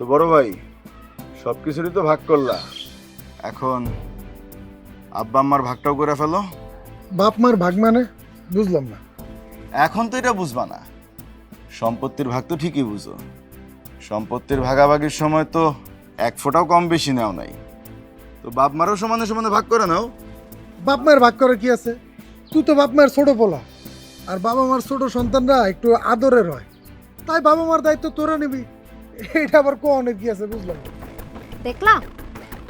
তো বড় ভাই সব কিছুরই তো ভাগ করলা। এখন আব্বা আম্মার ভাগটাও করে ফেলো। বাপ মার ভাগ মানে? বুঝলাম না। এখন তো এটা বুঝবা না। সম্পত্তির ভাগ তো ঠিকই বুঝো। সম্পত্তির ভাগাভাগির সময় তো এক ফোঁটাও কম বেশি নেও নাই। তো বাপ মারও সমানে সমানে ভাগ করে নাও। বাপ মায়ের ভাগ করে কি আছে? তুই তো বাপ মায়ের ছোট পোলা। আর বাবা মার ছোট সন্তানরা একটু আদরের হয়। তাই বাবা মার দায়িত্ব তোরা নিবি। এটা আবার কোনের কি আছে বুঝলাম। দেখলা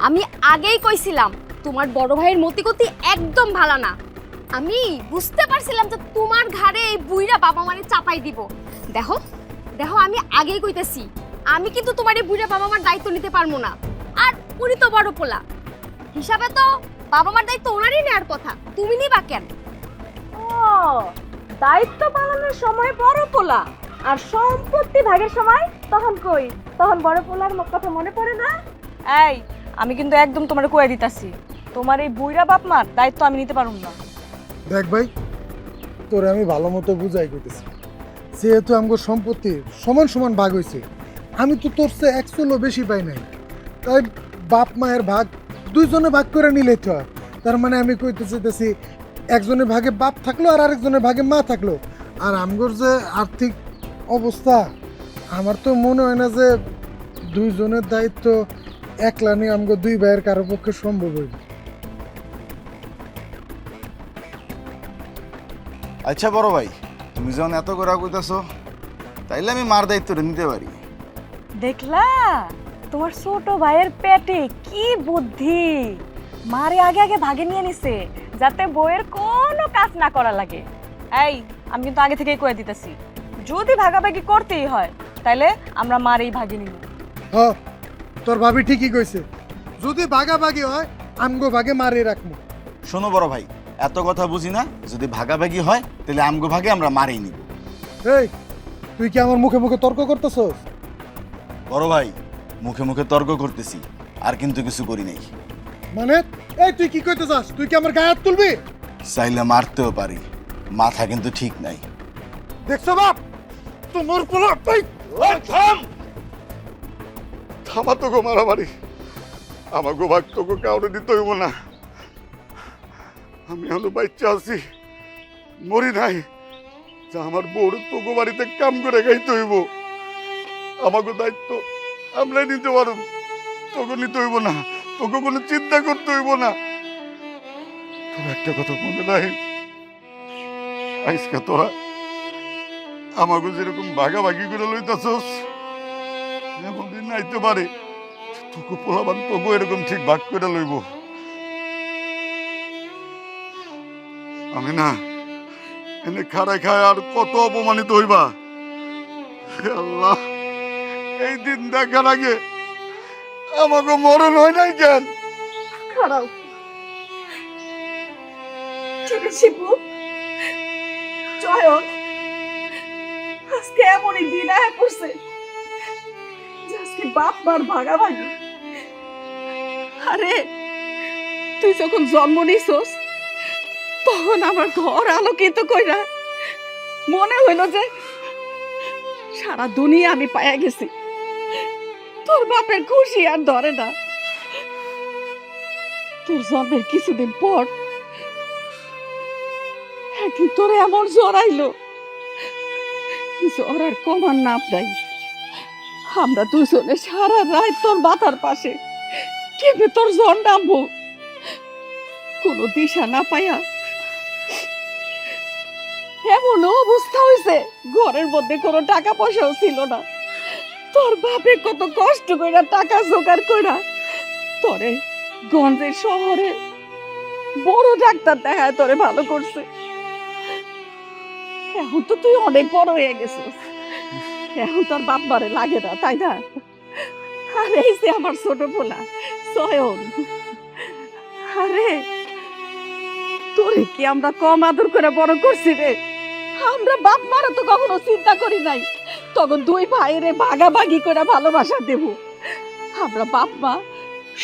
আমি আগেই কইছিলাম তোমার বড় ভাইয়ের মতিগতি একদম ভালো না। আমি বুঝতে পারছিলাম যে তোমার ঘাড়ে এই বুইরা বাবা মারে চাপাই দিব। দেখো দেখো আমি আগেই কইতেছি আমি কিন্তু তোমার এই বুইরা বাবা মার দায়িত্ব নিতে পারব না। আর উনি তো বড় পোলা। হিসাবে তো বাবা মার দায়িত্ব ওনারই নেওয়ার কথা তুমি নিবা কেন? ও দায়িত্ব পালনের সময় বড় পোলা। আর সম্পত্তি ভাগের সময় তখন কই? তখন বড় পোলার কথা মনে পড়ে না? এই আমি কিন্তু একদম তোমার কয়ে দিতাছি। তোমার এই বুইরা বাপ মার দায়িত্ব আমি নিতে পারুম না। দেখ ভাই তোরে আমি ভালো মতো বুঝাই করতেছি যেহেতু আমগো সম্পত্তি সমান সমান ভাগ হয়েছে আমি তো তোর চেয়ে এক চুলো বেশি পাই নাই। তাই বাপ মায়ের ভাগ দুইজনে ভাগ করে নিলে তো হয়। তার মানে আমি কইতে চাইতেছি একজনের ভাগে বাপ থাকল আর আরেকজনের ভাগে মা থাকল। আর আমগোর যে আর্থিক অবস্থা। আমার তো মনে হয় না যে দুইজনের দায়িত্ব একলা নিয়ে আমগো দুই ভাইয়ের কারও পক্ষে সম্ভব হইবে। আচ্ছা বড় ভাই তুমি যখন এত করে কইতাছো তাইলে আমি মার দায়িত্বটা নিতে পারি। দেখলা তোমার ছোট ভাইয়ের পেটে কি বুদ্ধি। মারে আগে আগে ভাগে নিয়ে নিছে যাতে বইয়ের কোনো কাজ না করা লাগে। এই আমি কিন্তু আগে থেকেই কয়ে দিতেছি। যদি ভাগাভাগি করতেই হয় তাহলে আমরা মারেই ভাগে নিব। হ তোর ভাবি ঠিকই কইছে। যদি ভাগাভাগি হয় আমগো ভাগে মারিয়ে রাখব শোনো বড় ভাই এত কথা বুঝি না যদি ভাগাভাগি হয় তাহলে আমগো ভাগে আমরা মারেই নিব। এই তুই কি আমার মুখে মুখে তর্ক করতেছস? বড় ভাই মুখে মুখে তর্ক করতেছি আর কিন্তু কিছু করি নাই। মানে? এই তুই কি কইতে চাস তুই কি আমার গায়ে হাত তুলবি? চাইলে মারতেও পারি মাথা কিন্তু ঠিক নাই। দেখছ বাপ? তোমার পোলা তুই থামা। তো গো মারামারি। আমার গো ভাগ তোকে কাউরে দিতে হইব না। আমি হলো বাচ্চা আছি মরি নাই। যা আমার বউর তোকে বাড়িতে কাম করে খাইতে হইব। আমাকে দায়িত্ব আমরাই নিতে পারব তোকে নিতে হইব না তোকে কোনো চিন্তা করতে হইব না। তবে একটা কথা মনে নাই আজকে তোরা আমাকে যেরকম ভাগাভাগি করে লইতাছস এমন দিন আইতে পারে, তোকে পোলাবান তোকে এরকম ঠিক ভাগ করে লইব। আমি না, এনে খাড়ায় খায় আর কত অপমানিত হইবা। আল্লাহ, এই দিন দেখার আগে আমাকে মরণ হয় নাই কেন? খারাপ ছোট শিবু আজকে এমনই দিন আজকে বাপ মার ভাগাভাগি আরে, তুই যখন জন্ম নিছস, তখন আমার ঘর আলোকিত কইরা মনে হইল যে সারা দুনিয়া আমি পায়া গেছি। তোর বাপের খুশি আর ধরে না। তোর জন্মের কিছুদিন পর একদিন তোরে এমন জ্বর আইলো। জ্বর কমার নাম নাই আমরা দুজনে সারা রাত তোর মাথার পাশে। কেঁপে তোর জ্বর নামবো? কোনো দিশা না পাইয়া এমন অবস্থা হয়েছে ঘরের মধ্যে কোনো টাকা পয়সাও ছিল না। তোর বাপে কত কষ্ট কইরা টাকা জোগাড় কইরা তোরে গঞ্জের শহরে বড় ডাক্তার দেখায় তোরে ভালো করছে। এখন তো তুই অনেক বড় হয়ে গেছিস। এখন তোর বাপ মারে লাগে না, তাই না? আরে, এই যে আমার ছোট পোলা, সয়ন। আরে, তোরে কি আমরা কম আদর করে বড় করছি রে? আমরা বাপ মারা তো কখনো চিন্তা করি নাই। তখন দুই ভাইরে ভাগাভাগি করে ভালোবাসা দেব। আমরা বাপ মা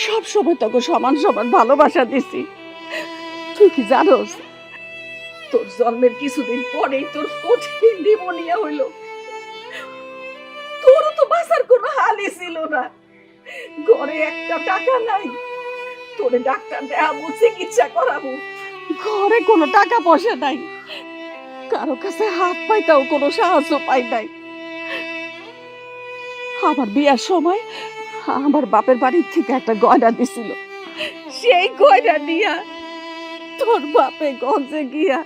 সব সময় সমান সমান ভালোবাসা দিছি। তুই কি জানোস? তোর জন্মের কিছুদিন পরেই তোর কঠিন নিমোনিয়া হইল। তোরও তো বাসার কোনো হালই ছিল না। ঘরে একটা টাকা নাই। তোরে ডাক্তার দেখাবো, চিকিৎসা করাবো। ঘরে কোনো টাকা পয়সা নাই। কারও কাছে হাত পাইতাও কোনো সাহায্য পাই নাই। আমার বিয়ার সময় আমার বাপের বাড়ির থেকে একটা গয়না দিছিল সেই গয়না নিয়া তোর বাপে গঞ্জে গিয়া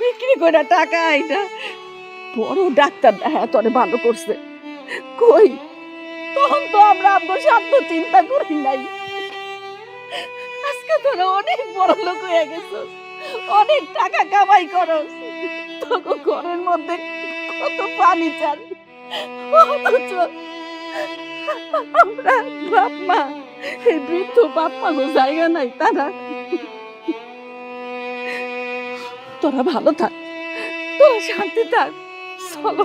বিক্রি করে টাকা আইনা। বড় ডাক্তার দেখা তোরে ভালো করছে। কই? তখন তো আমরা আপনার স্বার্থ চিন্তা করি নাই। আজকে তোরা অনেক বড় লোক হয়ে গেছ। অনেক টাকা কামাই করস তোকে ঘরের মধ্যে কত পানি চান। অথচ আমরা বাপ মা, এই বৃদ্ধ বাপ মা জায়গা নাই তারা। তোরা ভালো থাক। তোরা শান্তি থাক। চলো।